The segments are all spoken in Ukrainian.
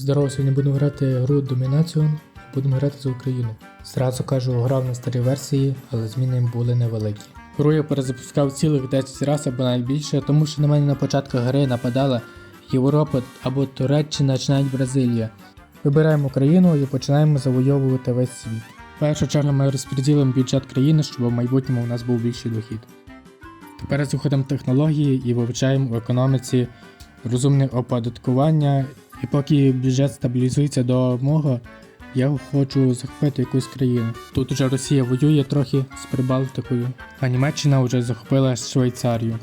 Здорово, сьогодні будемо грати гру Домінаціон. Будемо грати за Україну. Зразу кажу, грав на старій версії, але зміни були невеликі. Гру я перезапускав цілих 10 разів або навіть більше, тому що на мене на початку гри нападала Європа або Туреччина чи навіть Бразилія. Вибираємо країну і починаємо завойовувати весь світ. В першу чергу ми розподілимо бюджет країни, щоб в майбутньому у нас був більший дохід. Тепер в технології і вивчаємо у економіці розумне оподаткування. І поки бюджет стабілізується до мого, я хочу захопити якусь країну. Тут уже Росія воює трохи з Прибалтикою, а Німеччина вже захопила Швейцарію.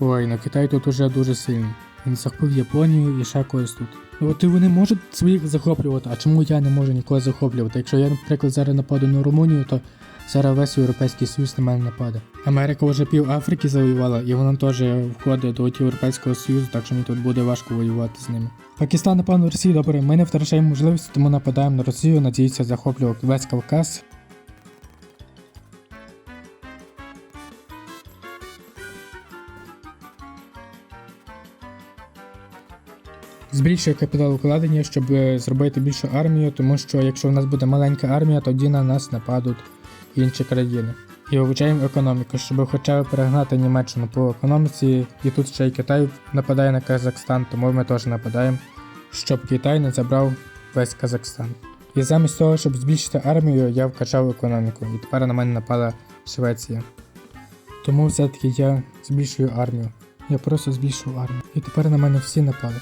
Ой, ну Китай тут уже дуже сильний. Він захопив Японію і ще когось тут. Ну от і вони можуть своїх захоплювати, а чому я не можу нікого захоплювати? Якщо я, наприклад, зараз нападу на Румунію, то зараз весь Європейський Союз на мене нападе. Америка вже пів Африки завоювала, і вона теж входить до Європейського Союзу, так що мені тут буде важко воювати з ними. Пакистан напав на Росію, добре, ми не втрачаємо можливості, тому нападаємо на Росію, надіюся, захоплювати весь Кавказ. Збільшує капітал укладення, щоб е, зробити більшу армію, тому що якщо в нас буде маленька армія, тоді на нас нападуть інші країни. І вивчаємо економіку, щоб хоча б перегнати Німеччину по економіці, і тут ще й Китай нападає на Казахстан, тому ми теж нападаємо, щоб Китай не забрав весь Казахстан. І замість того, щоб збільшити армію, я вкачав економіку, і тепер на мене напала Швеція. Тому все-таки я збільшую армію. Я просто збільшую армію. І тепер на мене всі напали.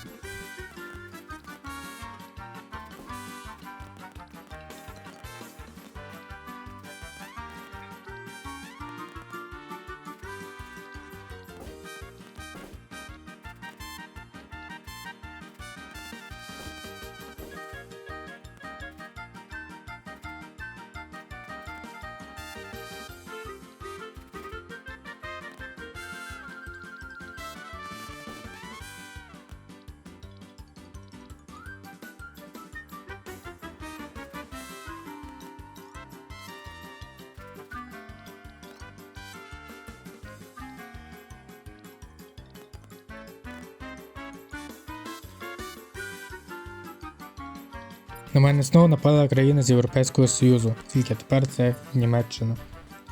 На мене знову напала країна з Європейського Союзу, тільки тепер це Німеччина.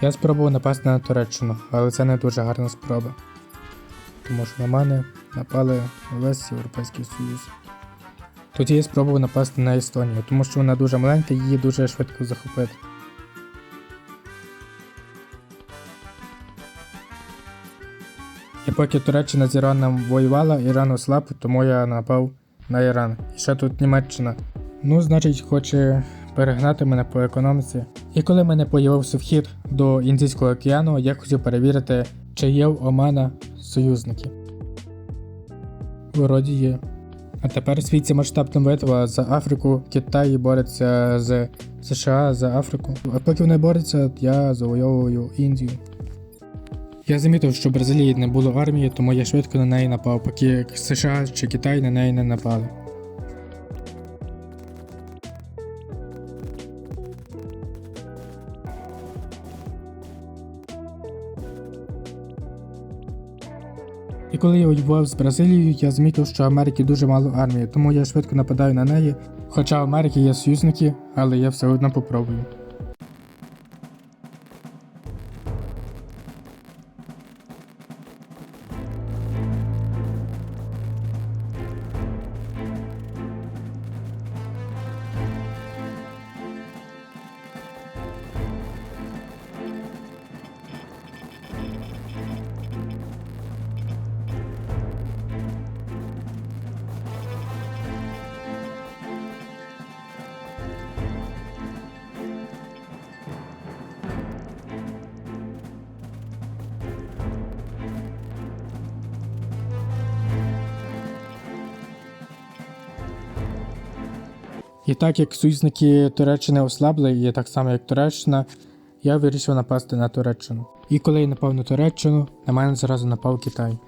Я спробував напасти на Туреччину, але це не дуже гарна спроба. Тому що на мене напали весь Європейський Союз. Тоді я спробував напасти на Естонію, тому що вона дуже маленька і її дуже швидко захопити. І поки Туреччина з Іраном воювала, Іран ослаб, тому я напав на Іран. І ще тут Німеччина. Ну, значить, хоче перегнати мене по економіці. І коли мене появився вхід до Індійського океану, я хотів перевірити, чи є в Омана союзники. Вроді є. А тепер світі масштабна битва за Африку, Китай бореться з США за Африку. А поки вони борються, я завойовую Індію. Я замітив, що в Бразилії не було армії, тому я швидко на неї напав, поки США чи Китай на неї не напали. І коли я воював з Бразилією, я змітив, що Америки дуже мало армії, тому я швидко нападаю на неї. Хоча в Америки є союзники, але я все одно попробую. І так як союзники Туреччини ослабли, і так само як Туреччина, я вирішив напасти на Туреччину. І коли я напав на Туреччину, на мене зразу напав Китай.